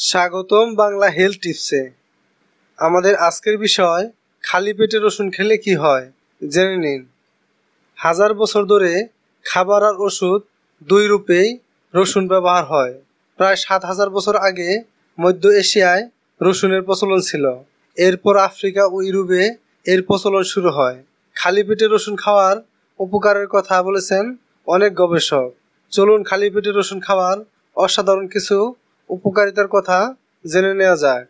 স্বাগতম বাংলা হেলথ টিপসে। আমাদের আজকের বিষয়, খালি পেটে রসুন খেলে কি হয়? জেনে নিন। হাজার বছর ধরে খাবার আর ওষুধ দুই রূপেই রসুন ব্যবহার হয়। প্রায় সাত হাজার বছর আগে মধ্য এশিয়ায় রসুনের প্রচলন ছিল। এরপর আফ্রিকা ও ইউরোপে এর প্রচলন শুরু হয়। খালি পেটে রসুন খাওয়ার উপকারের কথা বলেছেন অনেক গবেষক। চলুন খালি পেটে রসুন খাওয়ার অসাধারণ কিছু উপকারিতার কথা জেনে নেওয়া যাক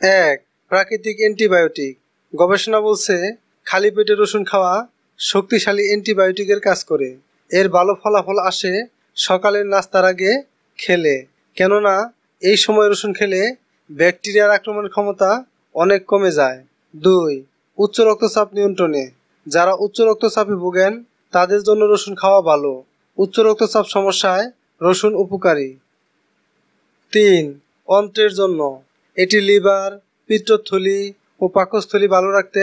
এক, প্রাকৃতিক অ্যান্টিবায়োটিক। গবেষণা বলছে, খালি পেটে রসুন খাওয়া শক্তিশালী অ্যান্টিবায়োটিকের কাজ করে। এর ভালো ফলাফল আসে সকালের নাস্তার আগে খেলে। কেননা, এই সময় রসুন খেলে ব্যাকটেরিয়ার আক্রমণের ক্ষমতা অনেক কমে যায়। দুই, উচ্চ রক্তচাপ নিয়ন্ত্রণে। যারা উচ্চ রক্তচাপে ভোগেন, তাদের জন্য রসুন খাওয়া ভালো। উচ্চ রক্তচাপ সমস্যায় রসুন উপকারী। তিন, অন্ত্রের জন্য। এটি লিভার, পিত্তথলি ও পাকস্থলী ভালো রাখতে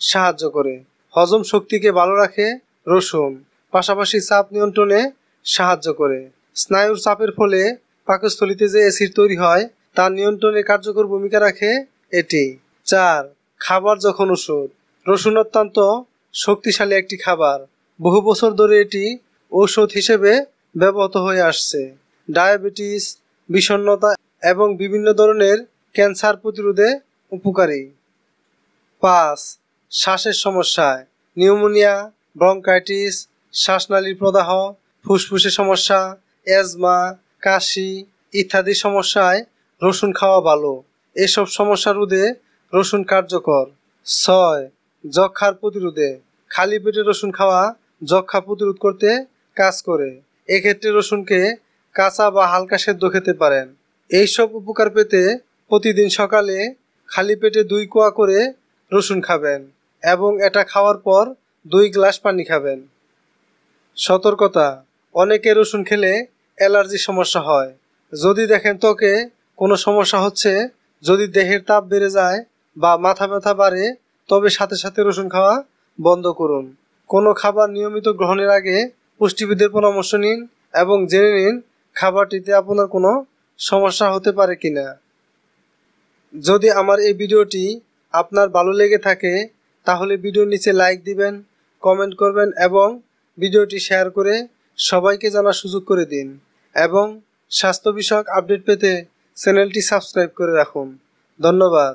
সাহায্য করে। হজম শক্তিকে ভালো রাখে রসুন, পাশাপাশি চাপ নিয়ন্ত্রণে সাহায্য করে। স্নায়ুর চাপের ফলে পাকস্থলীতে যে অ্যাসিড তৈরি হয়, তা নিয়ন্ত্রণে কার্যকর ভূমিকা রাখে এটি। চার, খাবার যখন ওষুধ। রসুন অত্যন্ত শক্তিশালী একটি খাবার। বহু বছর ধরে এটি ঔষধ হিসেবে ব্যবহৃত হয়ে আসছে। ডায়াবেটিস বিষণ্ণতা এবং বিভিন্ন ধরনের ক্যান্সার প্রতিরোধে উপকারী। পাঁচ, শ্বাসের সমস্যায়। নিউমোনিয়া, ব্রঙ্কাইটিস, শ্বাসনালীর প্রদাহ, ফুসফুসের সমস্যা, অ্যাজমা, কাশি ইত্যাদি সমস্যায় রসুন খাওয়া ভালো। এসব সমস্যা রোধে রসুন কার্যকর। ছয় যক্ষার প্রতিরোধে। খালি পেটে রসুন খাওয়া যক্ষা প্রতিরোধ করতে কাজ করে। এক্ষেত্রে রসুনকে কাঁচা বা হালকা সেদ্ধ খেতে পারেন। এইসব উপকার পেতে প্রতিদিন সকালে খালি পেটে দুই কোয়া করে রসুন খাবেন এবং এটা খাওয়ার পর দুই গ্লাস পানি খাবেন। সতর্কতা, অনেকে রসুন খেলে অ্যালার্জি সমস্যা হয়। যদি দেখেন ত্বকে কোনো সমস্যা হচ্ছে, যদি দেহের তাপ বেড়ে যায় বা মাথা ব্যথা বাড়ে, তবে সাথে সাথে রসুন খাওয়া বন্ধ করুন। কোনো খাবার নিয়মিত গ্রহণের আগে পুষ্টিবিদের পরামর্শ নিন এবং জেনে নিন খাবারটিতে আপনার কোনো সমস্যা হতে পারে কিনা? যদি আমার এই ভিডিওটি আপনার ভালো লেগে থাকে, তাহলে ভিডিওর নিচে লাইক দিবেন কমেন্ট করবেন এবং ভিডিওটি শেয়ার করে সবাইকে জানার সুযোগ করে দিন এবং স্বাস্থ্য বিষয়ক আপডেট পেতে চ্যানেলটি সাবস্ক্রাইব করে রাখুন। ধন্যবাদ।